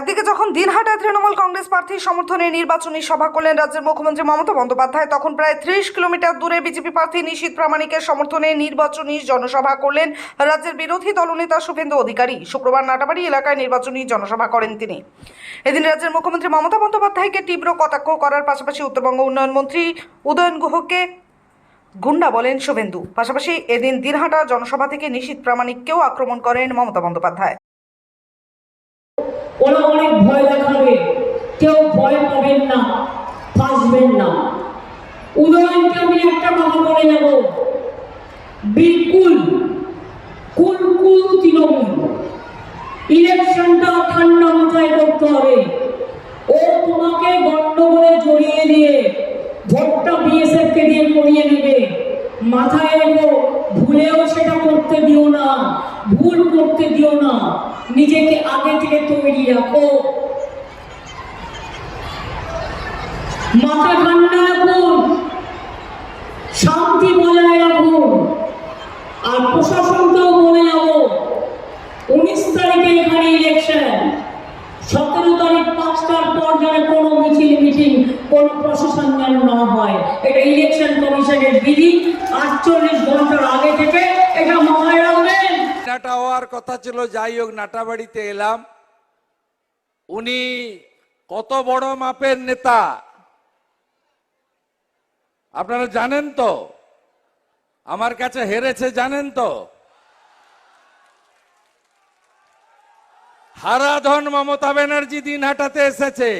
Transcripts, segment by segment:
একদিকে যখন দিনহাটায় তৃণমূল কংগ্রেস প্রার্থীর সমর্থনে নির্বাচনী সভা করলেন রাজ্যের মুখ্যমন্ত্রী মমতা বন্দ্যোপাধ্যায়, তখন প্রায় ত্রিশ কিলোমিটার দূরে বিজেপি প্রার্থী নিশীত প্রামাণিকের সমর্থনে নির্বাচনী জনসভা করলেন রাজ্যের বিরোধী দলনেতা শুভেন্দু অধিকারী। শুক্রবার নাটাবাড়ি এলাকায় নির্বাচনী জনসভা করেন তিনি। এদিন রাজ্যের মুখ্যমন্ত্রী মমতা বন্দ্যোপাধ্যায়কে তীব্র কটাক্ষ করার পাশাপাশি উত্তরবঙ্গ উন্নয়ন মন্ত্রী উদয়ন গুহকে গুন্ডা বলেন শুভেন্দু। পাশাপাশি এদিন দিনহাটা জনসভা থেকে নিশীত প্রামাণিককেও আক্রমণ করেন মমতা বন্দ্যোপাধ্যায়। ওরা অনেক ভয় দেখাবে। কেউ ভয় পাবেন না, ফাঁসবেন না। উদয়নকে আমি একটা কথা বলে যাব বিলকুল কুল কুল তৃণমূল। ইলেকশনটা ঠান্ডা মাথায় করতে হবে। ও তোমাকে গন্ডগোলে জড়িয়ে দিয়ে ভোটটা বিএসএফ কে দিয়ে করিয়ে নেবে। মাথায় রেখো, ভুলেও সেটা করতে দিও না। ভুল করতে দিও না। নিজেকে আগে থেকে তৈরি রাখো। মাথা ঠান্ডা রাখুন। শান্তি বজায় রাখুন। আর প্রশাসনকেও বলে যাব উনিশ তারিখে এখানে ইলেকশন সতেরো তারিখ পাঁচটার পর যেন কোনো মিছিল, মিটিং, কোনো প্রশাসন যেন না হয়। এটা ইলেকশন কমিশনের বিধি। আটচল্লিশ ঘণ্টার আগে থেকে নাটা হওয়ার কথা ছিল, যাই হোক নাটাবাড়িতে এলাম। উনি কত বড় মাপের নেতা? আপনারা জানেন তো? আমার কাছে হেরেছে, জানেন তো? হারাধন মমতা ব্যানার্জি দিন হাটাতে এসেছে।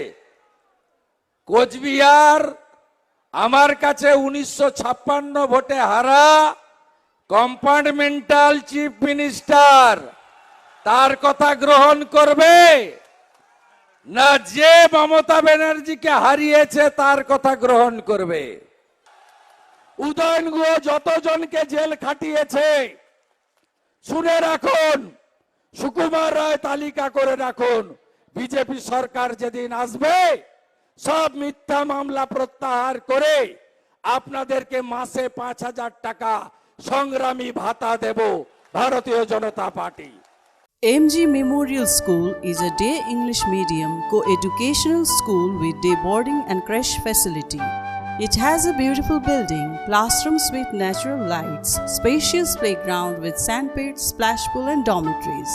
কোচবিহার আমার কাছে উনিশশো ছাপ্পান্ন ভোটে হারা। কম্পার্টমেন্টাল চিফ মিনিস্টার তার কথা গ্রহণ করবে। না যে মমতা ব্যানার্জিকে হারিয়েছে, তার কথা গ্রহণ করবে। উদয়ন গুহ যতজনকে জেল খাটিয়েছে, শুনে রাখুন, সুকুমার রায় তালিকা করে রাখুন, বিজেপি সরকার যেদিন আসবে, সব মিথ্যা মামলা প্রত্যাহার করে আপনাদেরকে মাসে পাঁচ হাজার টাকা সংগ্রামী ভাতা দেব Bharatiya Janata party MG Memorial School is a day English medium co-educational school with day boarding and creche facility. It has a beautiful building, classrooms with natural lights, spacious playground with sandpit, splash pool and dormitories,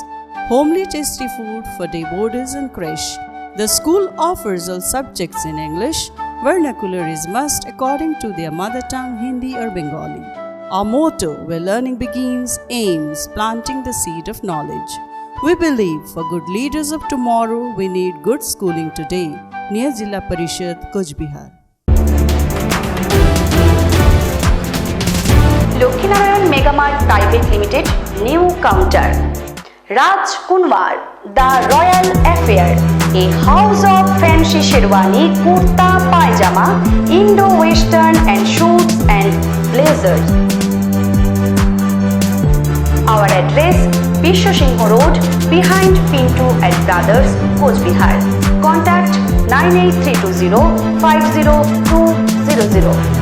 homely tasty food for day boarders and creche. The school offers all subjects in English. Vernacular is must according to their mother tongue Hindi or Bengali. Our motto, where learning begins, aims planting the seed of knowledge. We believe for good leaders of tomorrow, we need good schooling today. Near Zilla Parishad, Bihar. Lokhinarayan Megamart Private Limited, New Counter. Raj Kunwar, The Royal Affair, a house of fancy sherwani, kurta, pajama, Indo-Western and shoes and blazers. Our address Bisho Road behind Pintu and Brothers, Coach Bihar. Contact 98320 50200.